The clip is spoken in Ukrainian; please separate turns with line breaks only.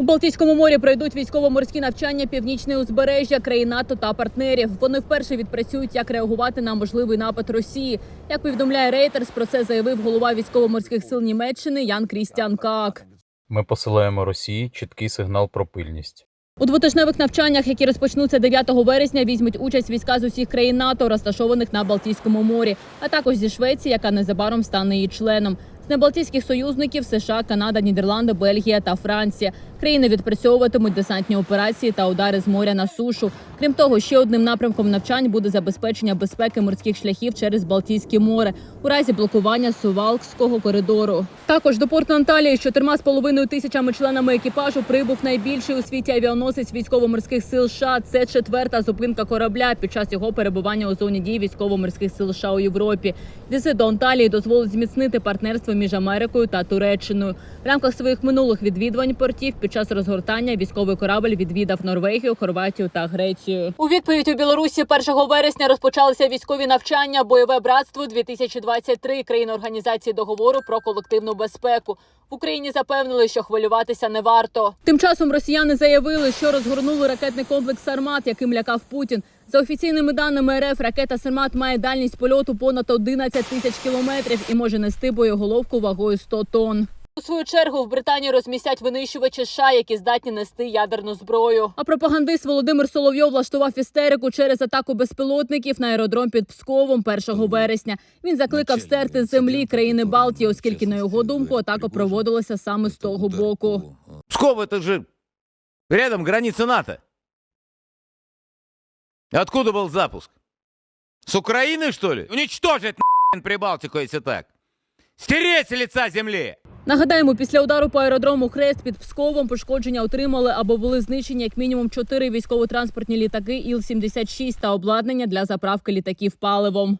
У Балтійському морі пройдуть військово-морські навчання північне узбережжя країн НАТО та партнерів. Вони вперше відпрацюють, як реагувати на можливий напад Росії. Як повідомляє Рейтерс, про це заявив голова військово-морських сил Німеччини Ян Крістіан Каак.
Ми посилаємо Росії чіткий сигнал про пильність.
У двотижневих навчаннях, які розпочнуться 9 вересня, візьмуть участь війська з усіх країн НАТО, розташованих на Балтійському морі, а також зі Швеції, яка незабаром стане її членом. З небалтійських союзників США, Канада, Нідерланди, Бельгія та Франція. Країни відпрацьовуватимуть десантні операції та удари з моря на сушу. Крім того, ще одним напрямком навчань буде забезпечення безпеки морських шляхів через Балтійське море у разі блокування Сувалкського коридору. Також до порту Анталії з чотирма з половиною тисячами членами екіпажу прибув найбільший у світі авіаносець військово-морських сил США. Це четверта зупинка корабля під час його перебування у зоні дії військово-морських сил США у Європі. Візит до Анталії дозволить зміцнити партнерство між Америкою та Туреччиною. В рамках своїх минулих відвідувань портів під час розгортання військовий корабль відвідав Норвегію, Хорватію та Грецію. У відповідь у Білорусі 1 вересня розпочалися військові навчання Бойове братство 2023 країни організації договору про колективну безпеку. В Україні запевнили, що хвилюватися не варто. Тим часом росіяни заявили, що розгорнули ракетний комплекс Сармат, яким лякав Путін. За офіційними даними РФ, ракета Сармат має дальність польоту понад 11 тисяч кілометрів і може нести боєголовку вагою 100 тонн. У свою чергу в Британії розмістять винищувачі США, які здатні нести ядерну зброю. А пропагандист Володимир Соловйов влаштував істерику через атаку безпілотників на аеродром під Псковом 1 вересня. Він закликав стерти з землі країни Балтії, оскільки на його думку атака проводилася саме з того боку.
Псков это же рядом граница НАТО. Откуда был запуск? С Украины, что ли? Уничтожить нахрен Прибалтику, если так. Стереть с лица земли!
Нагадаємо, після удару по аеродрому Хрест під Псковом пошкодження отримали або були знищені як мінімум чотири військово-транспортні літаки Іл-76 та обладнання для заправки літаків паливом.